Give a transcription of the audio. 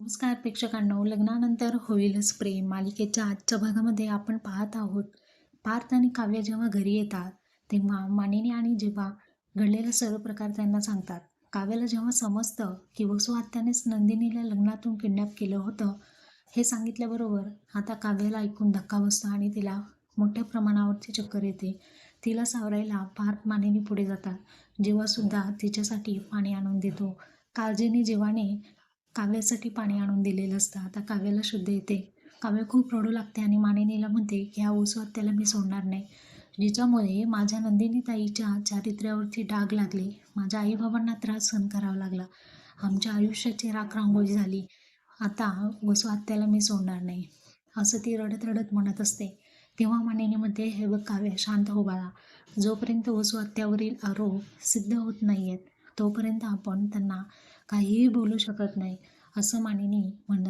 नमस्कार प्रेक्षकांनो. लग्नानंतर होईलच प्रेम. मालिकेच्या आजच्या भागामध्ये आपण पाहत आहोत पार्थ आणि काव्य जेव्हा घरी येतात तेव्हा मानिनी आणि जेव्हा घडलेला सर्व प्रकार त्यांना सांगतात. काव्याला जेव्हा समजतं की वसुहात्यानेच नंदिनीला लग्नातून किडनॅप केलं होतं हे सांगितल्याबरोबर आता काव्याला ऐकून धक्का बसतो आणि तिला मोठ्या प्रमाणावरती चक्कर येते. तिला सावरायला पार्थ मानिनी पुढे जातात. जेव्हासुद्धा तिच्यासाठी पाणी आणून देतो. काळजीने जेव्हाने काव्यासाठी पाणी आणून दिलेलं असतं. आता काव्याला शुद्ध येते. काव्य खूप रडू लागते आणि मानिनीला म्हणते की ह्या ओसवात त्याला मी सोडणार नाही. जिच्यामुळे माझ्या नंदिनी ताईच्या चारित्र्यावरती डाग लागले. माझ्या आईबाबांना त्रास सहन करावा लागला. आमच्या आयुष्याची राख रांगोळी झाली. आता वसू हत्याला मी सोडणार नाही. असं ती रडत रडत म्हणत असते. तेव्हा मानिनीमध्ये म्हणते हे बघ काव्य शांत हो बाळा. जोपर्यंत वसू आरोप सिद्ध होत नाही आहेत तोपर्यंत आपण त्यांना काहीही बोलू शकत नाही असं मानिनी म्हणत